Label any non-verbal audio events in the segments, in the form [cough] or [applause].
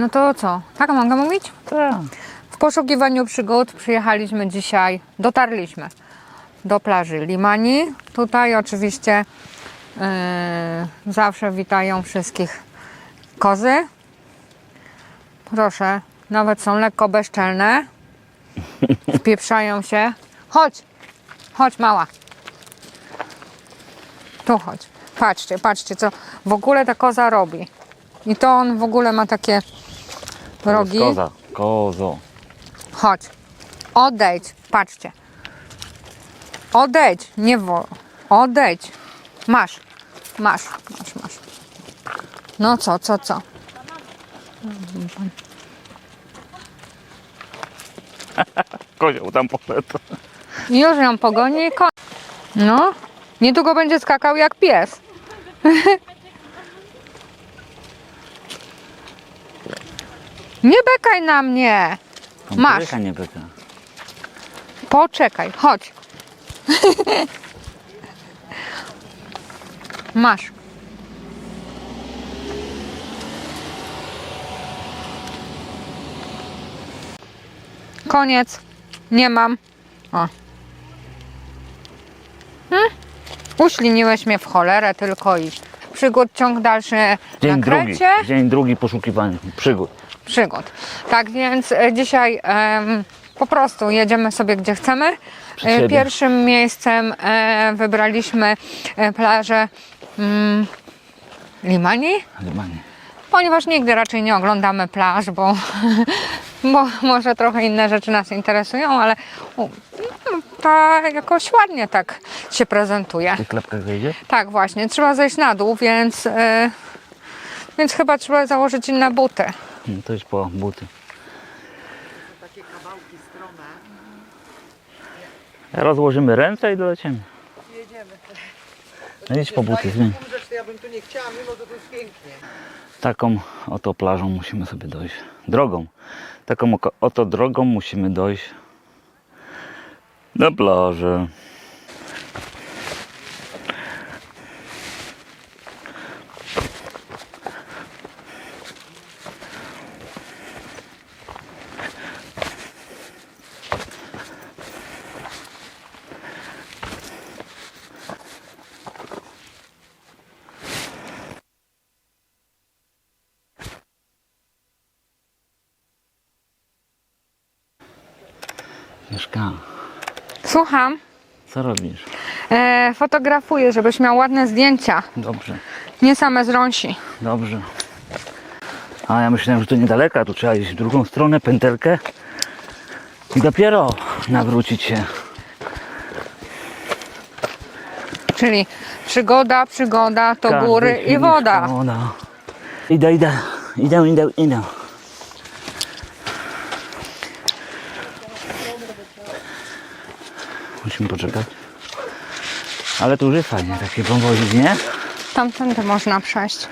No to co? Tak mogę mówić? Tak. W poszukiwaniu przygód przyjechaliśmy dzisiaj, dotarliśmy do plaży Limani. Tutaj oczywiście yy, zawsze witają wszystkich kozy. Proszę, nawet są lekko bezczelne. [laughs] Wpieprzają się. Chodź, chodź mała. Tu chodź. Patrzcie, patrzcie co w ogóle ta koza robi. I to on w ogóle ma takie rogi. Koza, kozo. Chodź. Odejdź. Patrzcie. Odejdź. Nie wo. Odejdź. Masz. Masz. Masz, masz. No co, co, co? [laughs] Kozioł tam poszedł. Już ją pogoni i kon... No. Niedługo będzie skakał jak pies. [laughs] Nie bekaj na mnie. Masz. Byka, nie byka. Poczekaj, chodź. Masz. Koniec. Nie mam. O. Hmm? Uśliniłeś mnie w cholerę tylko i przygód ciąg dalszy Dzień na drugi. krecie Dzień drugi poszukiwania przygód. przygód. Tak więc e, dzisiaj em, po prostu jedziemy sobie gdzie chcemy. Przed E, siebie. Pierwszym miejscem e, wybraliśmy e, plażę mm, Limani, Limanie. ponieważ nigdy raczej nie oglądamy plaż, bo, [laughs] bo może trochę inne rzeczy nas interesują, ale u, no, ta jakoś ładnie tak się prezentuje. W tych klapkach wejdzie? Tak właśnie, trzeba zejść na dół, więc, e, więc chyba trzeba założyć inne buty. Hmm, To jest po buty. Rozłożymy ręce i dolecimy. No idź po buty, zmień. To ja bym tu nie chciała, mimo że to jest pięknie. Taką oto plażą musimy sobie dojść. Drogą. Taką oto drogą musimy dojść na plażę. Mieszka, Słucham. co robisz? E, fotografuję, żebyś miał ładne zdjęcia, Dobrze, nie same z rąsi. dobrze. A ja myślałem, że to niedaleka, tu trzeba iść w drugą stronę, pętelkę i dopiero nawrócić się. Czyli przygoda, przygoda to góry i woda. Szkoda. Idę, idę, idę, idę, idę. Musimy poczekać. Ale tu już jest fajnie, takie wąwozik, nie? Tamtędy można przejść.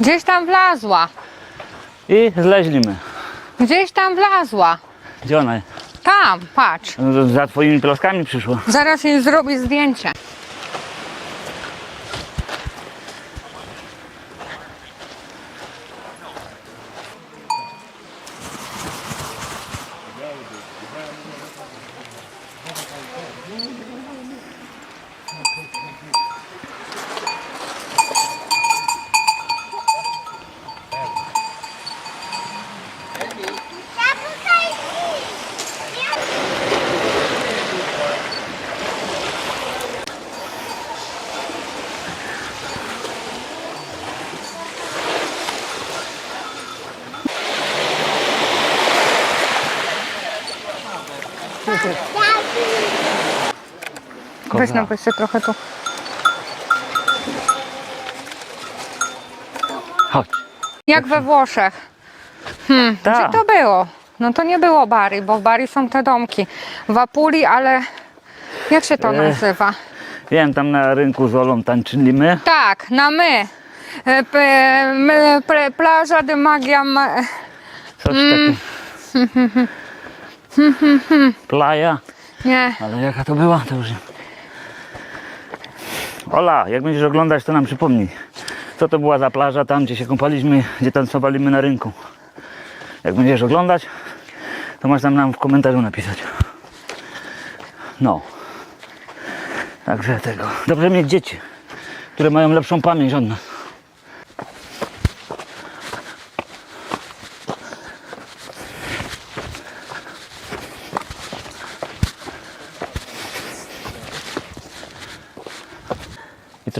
Gdzieś tam wlazła. I zleźlimy. Gdzieś tam wlazła. Gdzie ona? jest? Tam, patrz. No, Za twoimi plaskami przyszła. Zaraz jej zrobię zdjęcie. Weź napisz się trochę tu. Chodź. Jak we Włoszech. Hmm, Tak. gdzie to było? No to nie było Bari, bo w Bari są te domki. W Apuli, ale jak się to Ech. nazywa? Wiem, tam na rynku z Olą tańczymy. Tak, na my. e, p, plaża de magia. ma- Coś Mm. takiego. [laughs] Playa. Nie, Ale jaka to była, to już... Ola, jak będziesz oglądać, to nam przypomnij. Co to była za plaża tam, gdzie się kąpaliśmy, gdzie tancowaliśmy na rynku. Jak będziesz oglądać, to masz tam nam w komentarzu napisać. No. Także tego. Dobrze mieć dzieci, które mają lepszą pamięć od nas.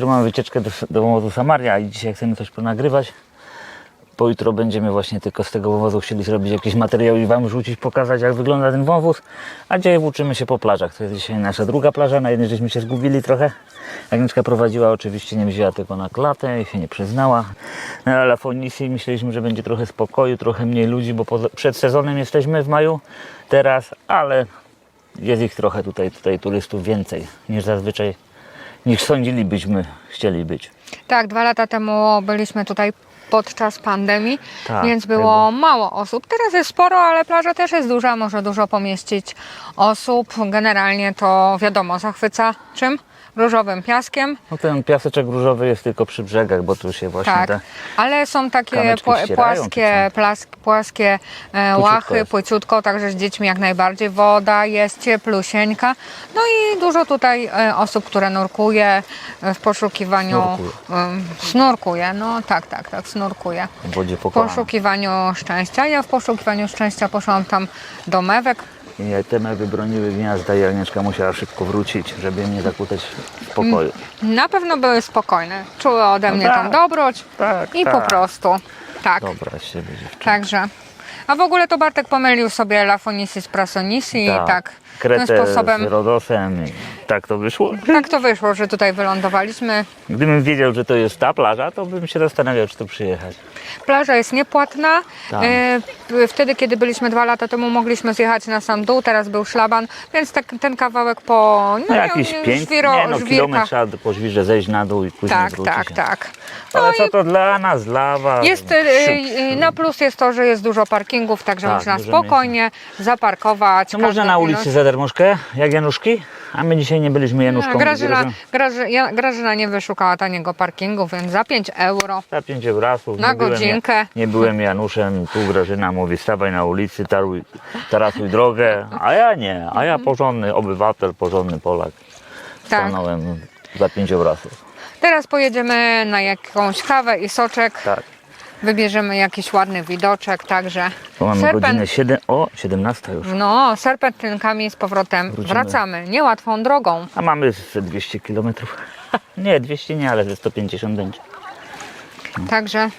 Jutro mamy wycieczkę do, do Samaria i dzisiaj chcemy coś ponagrywać. Pojutro będziemy właśnie tylko z tego wąwozu chcieli zrobić jakiś materiał i Wam rzucić, pokazać jak wygląda ten wąwóz. A dzisiaj włóczymy się po plażach. To jest dzisiaj nasza druga plaża. Na jednej żeśmy się zgubili trochę. Agnieszka prowadziła oczywiście, nie wzięła tylko na klatę i się nie przyznała. Na Lafonisi myśleliśmy, że będzie trochę spokoju, trochę mniej ludzi, bo przed sezonem jesteśmy w maju teraz, ale jest ich trochę tutaj, tutaj turystów więcej niż zazwyczaj, niż sądzilibyśmy, chcieli być. tak, dwa lata temu byliśmy tutaj podczas pandemii, Tak, więc było było. mało osób. Teraz jest sporo, ale plaża też jest duża, może dużo pomieścić osób. Generalnie to wiadomo, zachwyca czym? Różowym piaskiem. No ten piaseczek różowy jest tylko przy brzegach, bo tu się właśnie Tak, te... ale są takie kamyczki pła- ścierają, płaskie, plask, płaskie e, łachy, jest. płyciutko, także z dziećmi jak najbardziej. Woda jest cieplusieńka. No i dużo tutaj e, osób, które nurkuje e, w poszukiwaniu... Snurkuje. em, snurkuje, no tak, tak, tak, snurkuje. w wodzie W poszukiwaniu szczęścia. Ja w poszukiwaniu szczęścia poszłam tam do mewek. I te mewy broniły gniazda i Agnieszka musiała szybko wrócić, żeby nie zakłócać spokoju. Na pewno były spokojne. Czuły ode No mnie tą tak. dobroć Tak, i po tak. prostu. Tak. Dobra z siebie dziewczyny. Także. A w ogóle to Bartek pomylił sobie Lafonisi z Prasonisi i tak tym Kretę sposobem z Rodosem i tak to wyszło. tak to wyszło, że tutaj wylądowaliśmy. Gdybym wiedział, że to jest ta plaża, to bym się zastanawiał, czy tu przyjechać. Plaża jest niepłatna. Tak. E, wtedy, kiedy byliśmy dwa lata temu, mogliśmy zjechać na sam dół, teraz był szlaban, więc tak, ten kawałek po No jakiś nie, pięć, żwiro, nie no, żwirkach. kilometr trzeba po żwirze zejść na dół i później Tak, wrócić. tak, tak. Ale No co i to dla nas, dla was? jest, e, e, na plus jest to, że jest dużo parkingów, także Tak, można dużo spokojnie zaparkować. No można na ulicy za darmożkę, jak Januszki, a my dzisiaj nie byliśmy Januszką. Grażyna, Graży- Graży, ja- Grażyna nie wyszukała taniego parkingu, więc za 5 euro. Za pięć eurasów. Na nie byłem godzinkę. Ja, nie byłem Januszem, tu Grażyna mówi stawaj na ulicy, taruj, tarasuj drogę, a ja nie, a ja porządny obywatel, porządny Polak. Tak. Stanąłem za 5 eurasów. Teraz pojedziemy na jakąś kawę i soczek. Tak. Wybierzemy jakiś ładny widoczek, także To mamy serpent, godzinę 7, o 17 już. no, serpentynkami z powrotem Wrócimy. wracamy. Niełatwą drogą. A mamy ze 200 km. Nie, 200 nie, ale ze 150 będzie. Także,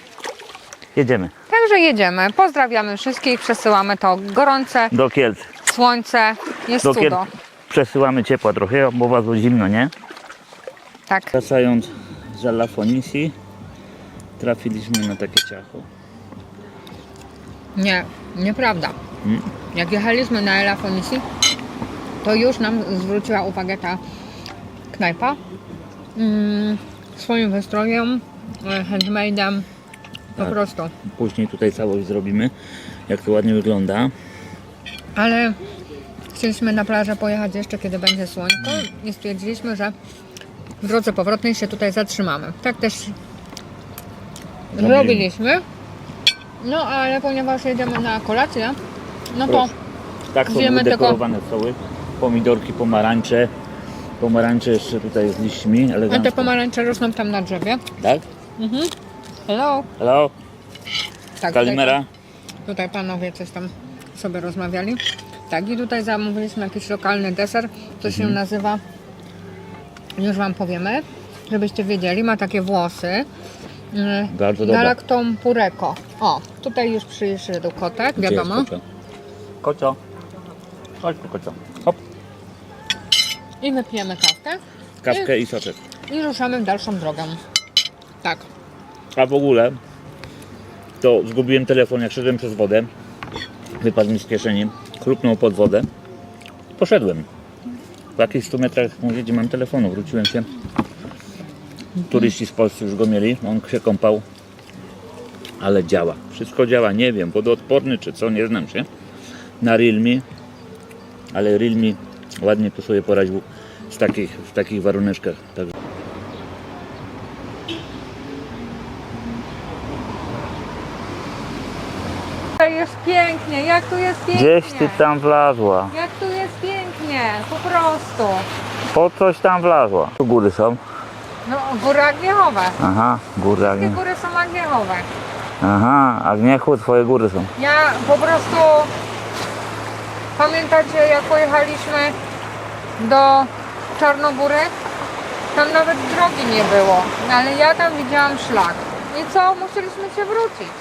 Jedziemy także jedziemy. Pozdrawiamy wszystkich, przesyłamy to gorące do Kielc. słońce. Jest Do Kielc cudo. przesyłamy ciepła trochę, bo bardzo zimno, nie? Tak. Wracając z Alafonisi, trafiliśmy na takie ciacho. Nie, nieprawda. Mm. Jak jechaliśmy na Elafonisi, to już nam zwróciła uwagę ta knajpa mm, swoim wystrojem, e, handmade'em, po Tak. prostu. Później tutaj całość zrobimy, jak to ładnie wygląda. Ale chcieliśmy na plażę pojechać jeszcze, kiedy będzie słońko i stwierdziliśmy, że w drodze powrotnej się tutaj zatrzymamy. Tak też Zrobimy. zrobiliśmy. No ale ponieważ jedziemy na kolację, no to Proszę. Tak są Zjemy udekorowane stoły. Pomidorki, pomarańcze. Pomarańcze jeszcze tutaj z liśćmi, a te elegancko. pomarańcze rosną tam na drzewie. Tak? Mhm. Hello. Hello, Tak, Kalimera. Tutaj, tutaj panowie coś tam sobie rozmawiali. Tak, i tutaj zamówiliśmy jakiś lokalny deser, to się Mhm. nazywa, już Wam powiemy, żebyście wiedzieli, ma takie włosy. Yy, Bardzo dobre. Galactom Pureko. O, tutaj już przyszedł kotek, Gdzie jest wiadomo. Kocio? Kocio. Chodź tu, Kocio. Hop. I wypijemy kawkę Kawkę i soczek. i ruszamy w dalszą drogę. Tak. A w ogóle to zgubiłem telefon, jak szedłem przez wodę. Wypadł mi z kieszeni, chrupnął pod wodę. Poszedłem. W jakichś 100 metrach gdzie mam telefonu. Wróciłem się. Turyści z Polski już go mieli, on się kąpał, ale działa. Wszystko działa, nie wiem, wodoodporny czy co, nie znam się. Na Realme, ale Realme ładnie tu sobie poradził z takich, w takich waruneczkach. Także To jest pięknie, jak tu jest pięknie. Gdzieś ty tam wlazła. Jak tu jest pięknie, po prostu. Po coś tam wlazła. Tu góry są. No, góry Agniechowe. Aha, góry Agnie. góry są Agniechowe. Aha, Agniechu, twoje góry są. Ja po prostu... Pamiętacie, jak pojechaliśmy do Czarnogóry? Tam nawet drogi nie było, ale ja tam widziałam szlak. I co? Musieliśmy się wrócić.